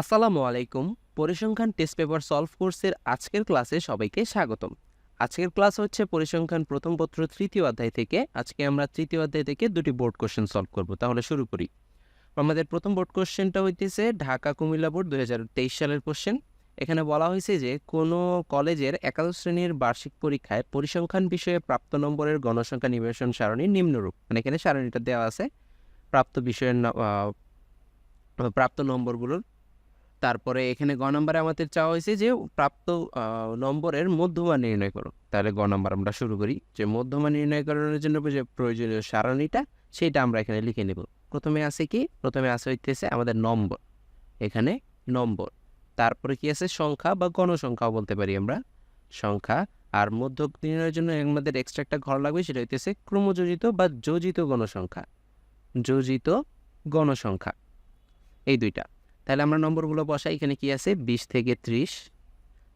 আসসালামু আলাইকুম। পরিসংখ্যান টেস্ট পেপার সলভ কোর্সের আজকের ক্লাসে সবাইকে স্বাগতম। আজকের ক্লাস হচ্ছে পরিসংখ্যান প্রথম পত্র তৃতীয় অধ্যায় থেকে। আজকে আমরা তৃতীয় অধ্যায় থেকে দুটি বোর্ড কোশ্চেন সলভ করব। তাহলে শুরু করি। আমাদের প্রথম বোর্ড কোশ্চেনটা হইতেছে ঢাকা কুমিল্লা বোর্ড দু হাজার তেইশ সালের কোশ্চেন। এখানে বলা হয়েছে যে কোনো কলেজের একাদশ শ্রেণির বার্ষিক পরীক্ষায় পরিসংখ্যান বিষয়ে প্রাপ্ত নম্বরের গণসংখ্যা নিবেশন সারণী নিম্নরূপ। মানে এখানে সারণীটা দেওয়া আছে। প্রাপ্ত বিষয়ের প্রাপ্ত নম্বরগুলোর তারপরে এখানে গ নম্বরে আমাদের চাওয়া হয়েছে যে প্রাপ্ত নম্বরের মধ্যমা নির্ণয় করো। তাহলে গ নম্বর আমরা শুরু করি যে মধ্যমা নির্ণয় করার জন্য যে প্রয়োজনীয় সারণীটা, সেটা আমরা এখানে লিখে নেব। প্রথমে আছে কি? প্রথমে আছে হইতেছে আমাদের নম্বর। এখানে নম্বর। তারপরে কি আছে? সংখ্যা বা গণসংখ্যাও বলতে পারি আমরা। সংখ্যা আর মধ্যক নির্ণয়ের জন্য আমাদের এক্সট্রা একটা ঘর লাগবে, সেটা হইতেছে ক্রমযোজিত বা যোজিত গণসংখ্যা। যোজিত গণসংখ্যা। এই দুইটা। তাহলে আমরা নম্বরগুলো বসাই, এখানে কি আছে? বিশ থেকে ত্রিশ,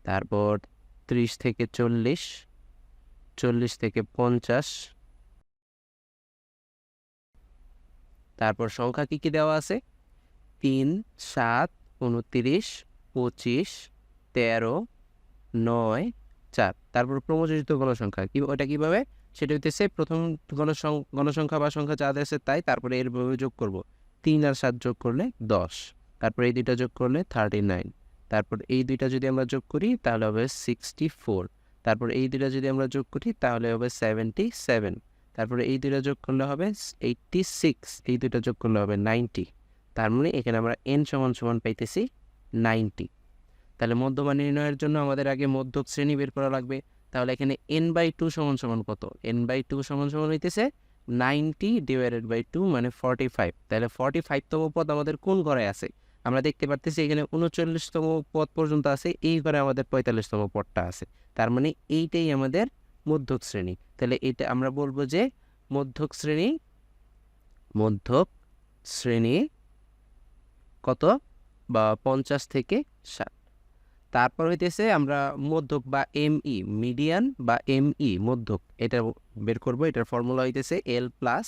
তারপর ত্রিশ থেকে চল্লিশ চল্লিশ থেকে পঞ্চাশ, তারপর সংখ্যা কি কি দেওয়া আছে? তিন, সাত, উনত্রিশ, পঁচিশ, তেরো, নয়, চার, তারপর ক্রমযোজিত গণসংখ্যা কি, ওটা কীভাবে? সেটা হইতেছে প্রথম গণসং গণসংখ্যা বা সংখ্যা যা আছে তাই, তারপরে এরভাবে যোগ করব, তিন আর সাত যোগ করলে দশ। তারপর এই দুইটা যোগ করলে থার্টি নাইন তারপর এই দুইটা যদি আমরা যোগ করি, তাহলে হবে সিক্সটি ফোর তারপর এই দুইটা যদি আমরা যোগ করি, তাহলে হবে সেভেন্টি সেভেন তারপরে এই দুইটা যোগ করলে হবে এইটটি সিক্স এই দুইটা যোগ করলে হবে নাইনটি তার মানে এখানে আমরা এন সমান সমান পাইতেছি নাইনটি তাহলে মধ্যমান নির্ণয়ের জন্য আমাদের আগে মধ্যক শ্রেণি বের করা লাগবে। তাহলে এখানে এন বাই টু সমান সমান কত? এন বাই টু সমান সমান হইতেছে নাইনটি ডিভাইডেড বাই টু মানে ফর্টি ফাইভ তাহলে ফর্টি ফাইভতম পদ আমাদের কোন ঘরে আছে? আমরা দেখতে পারতেছি এখানে উনচল্লিশতম পদ পর্যন্ত আছে এই ঘরে আমাদের পঁয়তাল্লিশতম পদটা আছে। তার মানে এইটাই আমাদের মধ্যক শ্রেণি। তাহলে এটা আমরা বলব যে মধ্যক শ্রেণি মধ্যক শ্রেণি কত? বা পঞ্চাশ থেকে ষাট। তারপর হইতেছে আমরা মধ্যক বা এম ই মিডিয়ান বা এম ই মধ্যক, এটা বের করব। এটার ফর্মুলা হইতেছে L plus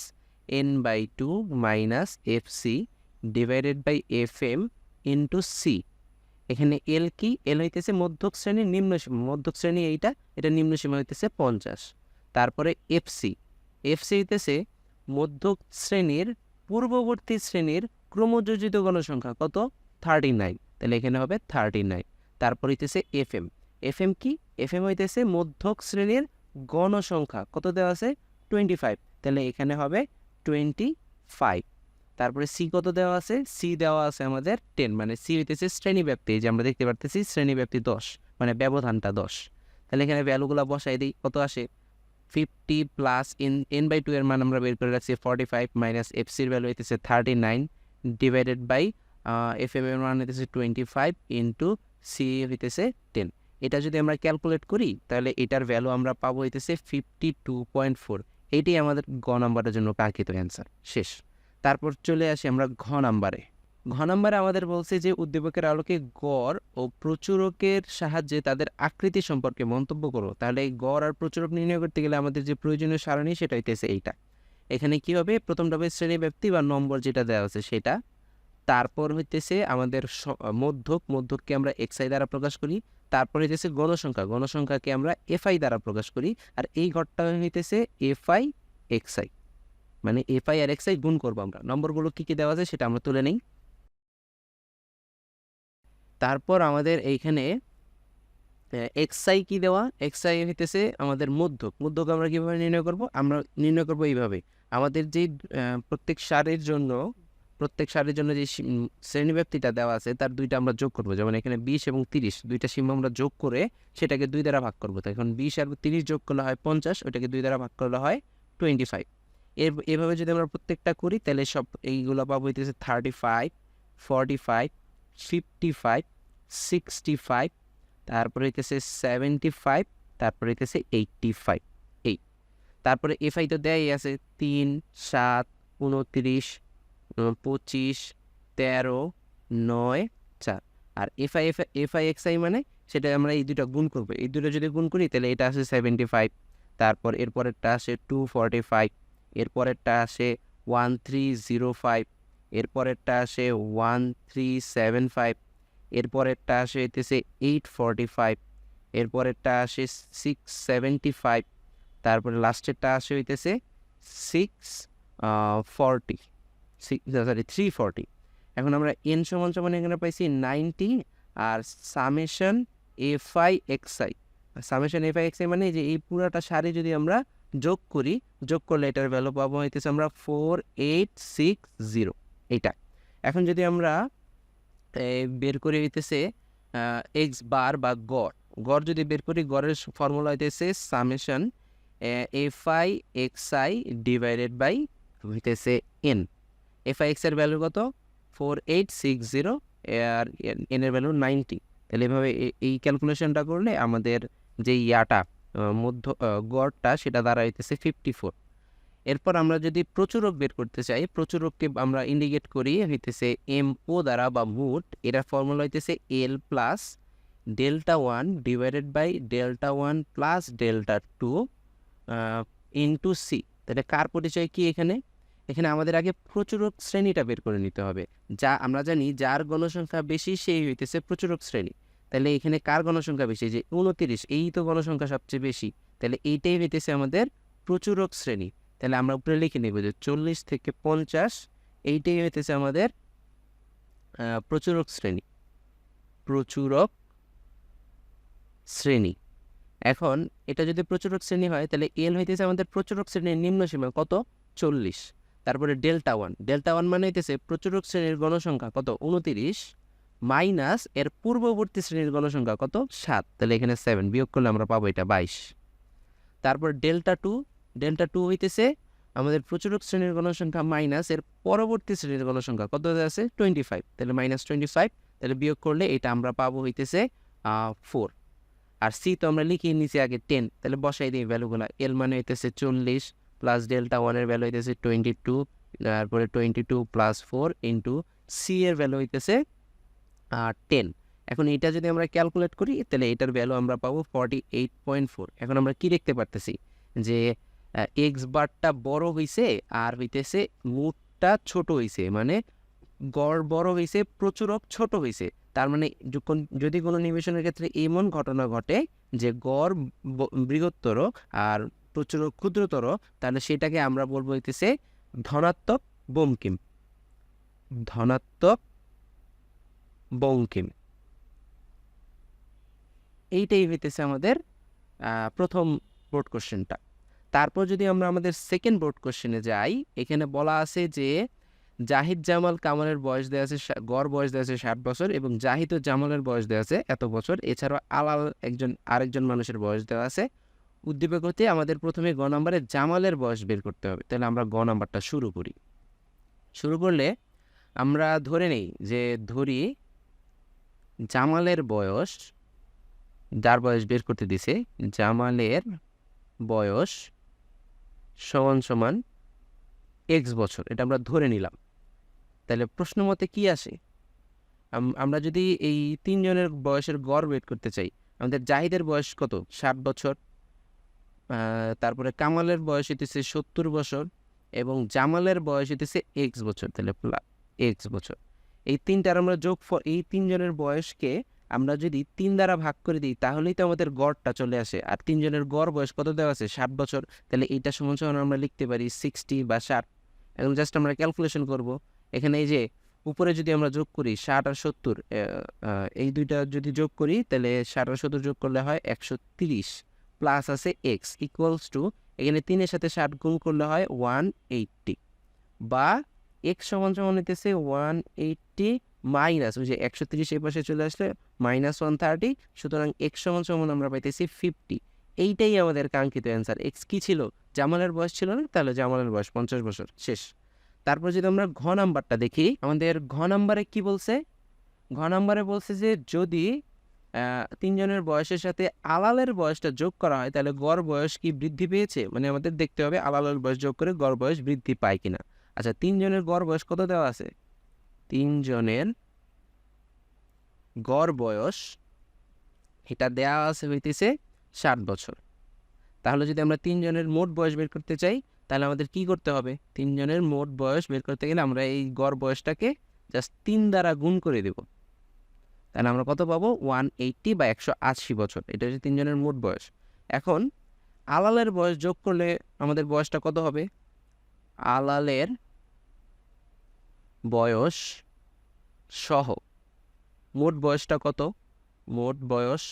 N by two minus F C divided by F M into C এখানে এল কি? এল হইতেছে মধ্যক শ্রেণির নিম্ন মধ্যক শ্রেণি এইটা, এটা নিম্ন সীমা হইতেছে পঞ্চাশ। তারপরে এফ সি এফ সি হইতেছে মধ্যক শ্রেণির, পূর্ববর্তী শ্রেণির ক্রমযোজিত গণসংখ্যা। কত? থার্টি নাইন তাহলে এখানে হবে থার্টি নাইন তারপর হইতেছে এফ এম এফ এম কি? এফ এম হইতেছে মধ্যক শ্রেণির গণসংখ্যা। কত দেওয়া আছে? টোয়েন্টি ফাইভ তাহলে এখানে হবে টোয়েন্টি ফাইভ তারপরে সি কত দেওয়া আছে? সি দেওয়া আছে আমাদের টেন মানে সি হইতেছে শ্রেণীব্যাপ্তি যে আমরা দেখতে পারতেছি শ্রেণীব্যাপ্তি দশ মানে ব্যবধানটা দশ। তাহলে এখানে ভ্যালুগুলো বসাই দিই, কত আসে? Fifty plus in N by two এর মান আমরা বের করে রাখছি ফর্টি ফাইভ মাইনাস এফ সির ভ্যালু হইতেছে thirty nine divided by F M এর মান হইতেছে টোয়েন্টি ফাইভ ইন্টু সি হইতেছে টেন এটা যদি আমরা ক্যালকুলেট করি, তাহলে এটার ভ্যালু আমরা পাবো হইতেছে ফিফটি টু পয়েন্ট ফোর এইটাই আমাদের গ নাম্বারের জন্য কাঙ্ক্ষিত অ্যান্সার শেষ। তারপর চলে আসি আমরা ঘ নাম্বারে। ঘ নাম্বারে আমাদের বলছে যে, উদ্দীপকের আলোকে গড় ও প্রচুরকের সাহায্যে তাদের আকৃতি সম্পর্কে মন্তব্য করো। তাহলে এই গড় আর প্রচুরক নির্ণয় করতে গেলে আমাদের যে প্রয়োজনীয় সারণী সেটা হইতেছে এইটা। এখানে কি হবে? প্রথমটা হবে শ্রেণি ব্যক্তি বা নম্বর যেটা দেওয়া আছে সেটা। তারপর হইতেছে আমাদের মধ্যক, মধ্যককে আমরা এক্সআই দ্বারা প্রকাশ করি। তারপর হইতেছে গণসংখ্যা। গণসংখ্যাকে আমরা এফআই দ্বারা প্রকাশ করি। আর এই ঘরটা হইতেছে এফআই এক্সআই মানে এফ আই আর এক্স আই গুণ করব আমরা। নম্বরগুলো কি কি দেওয়া আছে সেটা আমরা তুলে নিই। তারপর আমাদের এইখানে এক্সআই কি দেওয়া? এক্সআই হইতেছে আমাদের মধ্যক। মধ্যক আমরা কীভাবে নির্ণয় করব? আমরা নির্ণয় করব এইভাবে। আমাদের যে প্রত্যেক সারের জন্য, প্রত্যেক সারের জন্য যে শ্রেণীব্যাপ্তিটা দেওয়া আছে, তার দুইটা আমরা যোগ করব। যেমন এখানে বিশ এবং তিরিশ, দুইটা সীমা আমরা যোগ করে সেটাকে দুই দ্বারা ভাগ করব। তো এখন বিশ আর তিরিশ যোগ করলে হয় পঞ্চাশ, ওইটাকে দুই দ্বারা ভাগ করলে হয় টোয়েন্টি ফাইভ এর, এভাবে যদি আমরা প্রত্যেকটা করি, তাহলে সব এইগুলো পাবো হইতেছে thirty five forty five fifty five sixty five তারপরে হইতেছে সেভেন্টি ফাইভ তারপরে হইতেছে এইটটি ফাইভ এই তারপরে এফআই তো দেয়াই আছে তিন, সাত, উনত্রিশ পঁচিশ, তেরো, নয়, চার। আর F I F F I X I মানে সেটা আমরা এই দুটো গুণ করব। এই দুটো যদি গুণ করি, তাহলে এটা আসে সেভেন্টি ফাইভ তারপর এরপরেরটা আসে টু ফর্টি ফাইভ এরপরেরটা আসে ওয়ান থ্রি জিরো ফাইভ এরপরেরটা আসে ওয়ান থ্রি সেভেন ফাইভ এরপরেরটা আসে হইতেছে এইট ফর্টি ফাইভ এরপরেরটা আসে সিক্স সেভেন্টি ফাইভ তারপরে লাস্টেরটা আসে হইতেছে six forty six sorry three forty এখন আমরা এন সমান সমান এখানে পাইছি ninety R summation F I X I summation F I X I মানে যে এই পুরাটা সারি যদি আমরা যোগ করি, যোগ করলে এটার ভ্যালু পাবো হইতেছে আমরা ফোর এইট সিক্স জিরো এইটা। এখন যদি আমরা বের করে হইতেছে এক্স বার বা গড়। গড় যদি বের করি, গড়ের ফর্মুলা হইতেছে summation F I X I divided by হইতেছে এন এফ আই এক্সের ভ্যালু কত? ফোর এইট সিক্স জিরো আর এনের ভ্যালু নাইনটি তাহলে এভাবে এ- এই ক্যালকুলেশনটা করলে আমাদের যে ইয়াটা মধ্য গড়টা সেটা দাঁড়াইতেছে ফিফটি ফোর এরপর আমরা যদি প্রচুরক বের করতে চাই প্রচুরককে আমরা ইন্ডিকেট করি, হইতেছে এম ও দ্বারা বা মুট এটা ফর্মুলা হইতেছে L plus delta one divided by delta one plus delta two into C তাহলে কার পরিচয় কি এখানে? এখানে আমাদের আগে প্রচুরক শ্রেণীটা বের করে নিতে হবে। যা আমরা জানি, যার গণসংখ্যা বেশি, সেই হইতেছে প্রচুরক শ্রেণি। তাহলে এখানে কার গণসংখ্যা বেশি? যে উনতিরিশ, এই তো গণসংখ্যা সবচেয়ে বেশি। তাহলে এইটাই হইতেছে আমাদের প্রচুরক শ্রেণি। তাহলে আমরা উপরে লিখে নেব যে চল্লিশ থেকে পঞ্চাশ, এইটাই হইতেছে আমাদের প্রচুরক শ্রেণি। প্রচুরক শ্রেণি। এখন এটা যদি প্রচুরক শ্রেণি হয়, তাহলে এল হইতেছে আমাদের প্রচুরক শ্রেণির নিম্ন সীমা কত? চল্লিশ। তারপরে ডেল্টা ওয়ান। ডেল্টা ওয়ান মানে হইতেছে প্রচুরক শ্রেণির গণসংখ্যা কত? উনতিরিশ। মাইনাস এর পূর্ববর্তী শ্রেণির গণসংখ্যা কত? সাত। তাহলে এখানে সেভেন বিয়োগ করলে আমরা পাবো এটা বাইশ। তারপর ডেল্টা টু ডেল্টা টু হইতেছে আমাদের প্রচুরক শ্রেণির গণসংখ্যা মাইনাস এর পরবর্তী শ্রেণির গণসংখ্যা কত আছে? টোয়েন্টি ফাইভ তাহলে মাইনাস টোয়েন্টি ফাইভ তাহলে বিয়োগ করলে এটা আমরা পাবো হইতেছে ফোর আর সি তো আমরা লিখিয়ে নিচে আগে টেন তাহলে বসাই দিই ভ্যালুগুলো এল মানে হইতেছে চল্লিশ প্লাস ডেল্টা ওয়ানের ভ্যালু হইতেছে টোয়েন্টি টু তারপরে twenty two plus four into C এর ভ্যালু হইতেছে টেন এখন এটা যদি আমরা ক্যালকুলেট করি, তাহলে এটার ভ্যালু আমরা পাবো ফর্টি এইট পয়েন্ট ফোর এখন আমরা কি দেখতে পারতেছি? যে এক্স বারটা বড় হইছে আর হইতেছে মুটটা ছোট হইছে। মানে গড় বড় হইছে, প্রচুরক ছোট হইছে। তার মানে যদি কোনো নিবেশনের ক্ষেত্রে এমন ঘটনা ঘটে যে গড় বৃহত্তর আর প্রচুরক ক্ষুদ্রতর, তাহলে সেটাকে আমরা বলব হইতেছে ধনাত্মক বঙ্কিম ধনাত্মক বঙ্কিম। এইটাই হইতেছে আমাদের প্রথম বোর্ড কোশ্চেনটা তারপর যদি আমরা আমাদের সেকেন্ড বোর্ড কোশ্চেনে যাই, এখানে বলা আছে যে, জাহিদ জামাল কামালের বয়স দেওয়া আছে গড় বয়স দেওয়া আছে ষাট বছর এবং জাহিদ ও জামালের বয়স দেওয়া আছে এত বছর। এছাড়াও আলাল একজন, আরেকজন মানুষের বয়স দেওয়া আছে। উদ্দীপক হতে আমাদের প্রথমে গ নাম্বারে জামালের বয়স বের করতে হবে। তাহলে আমরা গ নাম্বারটা শুরু করি। শুরু করলে আমরা ধরে নেই যে ধরি জামালের বয়স, যার বয়স বের করতে দিছে, জামালের বয়স সমান সমান এক্স বছর। এটা আমরা ধরে নিলাম। তাহলে প্রশ্ন মতে কি আসে? আমরা যদি এই তিনজনের বয়সের গড় বের করতে চাই, আমাদের জাহিদের বয়স কত? ষাট বছর। তারপরে কামালের বয়স হইতেছে সত্তর বছর এবং জামালের বয়স হইতেছে এক্স বছর। তাহলে এক্স বছর। এই তিনটার আমরা যোগ এই তিনজনের বয়সকে আমরা যদি তিন দ্বারা ভাগ করে দিই, তাহলেই তো আমাদের গড়টা চলে আসে। আর তিনজনের গড় বয়স কত দেওয়া আছে? ষাট বছর। তাহলে এইটা সমান সমান আমরা লিখতে পারি সিক্সটি বা ষাট। এখন জাস্ট আমরা ক্যালকুলেশন করব। এখানে এই যে উপরে যদি আমরা যোগ করি ষাট আর সত্তর এই দুইটা যদি যোগ করি, তাহলে ষাট আর সত্তর যোগ করলে হয় একশো তিরিশ। প্লাস আছে এক্স ইকুয়ালস টু এখানে তিনের সাথে ষাট গুণ করলে হয় ওয়ান এইটটি বা এক্স সমান সমান হইতেছে ওয়ান এইটটি মাইনাস ওই যে একশো তিরিশ এই পাশে চলে আসলে মাইনাস ওয়ান থার্টি সুতরাং এক্স সমান সমান আমরা পাইতেছি ফিফটি এইটাই আমাদের কাঙ্ক্ষিত অ্যান্সার এক্স কী ছিল? জামালের বয়স ছিল না? তাহলে জামালের বয়স পঞ্চাশ বছর। শেষ। তারপর যদি আমরা ঘ নাম্বারটা দেখি, আমাদের ঘ নাম্বারে কি বলছে? ঘ নাম্বারে বলছে যে যদি তিনজনের বয়সের সাথে আলালের বয়সটা যোগ করা হয়, তাহলে গড় বয়স কি বৃদ্ধি পেয়েছে? মানে আমাদের দেখতে হবে আলালের বয়স যোগ করে গড় বয়স বৃদ্ধি পায় কিনা। আচ্ছা তিনজনের গড় বয়স কত দেওয়া আছে? তিনজনের গড় বয়স এটা দেওয়া আছে হইতেছে ষাট বছর। তাহলে যদি আমরা তিনজনের মোট বয়স বের করতে চাই, তাহলে আমাদের কি করতে হবে? তিনজনের মোট বয়স বের করতে গেলে আমরা এই গড় বয়সটাকে জাস্ট তিন দ্বারা গুণ করে দেব। তাহলে আমরা কত পাবো? ওয়ান এইট্টি বা একশো আশি বছর। এটা হচ্ছে তিনজনের মোট বয়স। এখন আলালের বয়স যোগ করলে আমাদের বয়সটা কত হবে? আলালের বয়স সহ। মোট বয়সটা কত? মোট বয়স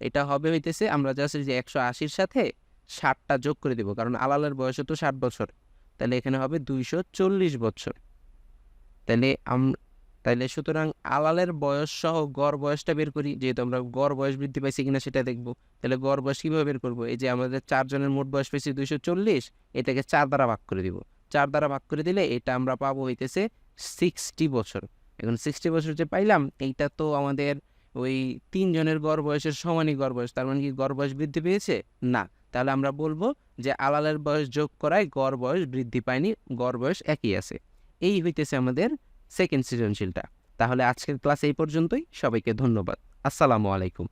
এটা হবে হইতেছে আমরা জাস্ট যে একশো আশির সাথে ষাটটা যোগ করে দেব, কারণ আলালের বয়স তো ষাট বছর। তাহলে এখানে হবে দুইশো চল্লিশ বছর। তাহলে তাইলে সুতরাং আলালের বয়স সহ গড় বয়সটা বের করি, যেহেতু আমরা গড় বয়স বৃদ্ধি পাইছি কিনা সেটা দেখব। তাহলে গড় বয়স কীভাবে বের করব? এই যে আমাদের চারজনের মোট বয়স পেয়েছি দুইশো চল্লিশ, এটাকে চার দ্বারা ভাগ করে দিব। চার দ্বারা ভাগ করে দিলে এটা আমরা পাবো হইতেছে সিক্সটি বছর। এখন সিক্সটি বছর যে পাইলাম, এইটা তো আমাদের ওই তিনজনের গড় বয়সের সমানই গড় বয়স। তার মানে কি গড় বয়স বৃদ্ধি পেয়েছে? না। তাহলে আমরা বলব যে আলালের বয়স যোগ করায় গড় বয়স বৃদ্ধি পায়নি, গড় বয়স একই আছে। এই হইতেছে আমাদের সেকেন্ড সৃজনশীলটা তাহলে আজকের ক্লাস এই পর্যন্তই। সবাইকে ধন্যবাদ। আসসালামু আলাইকুম।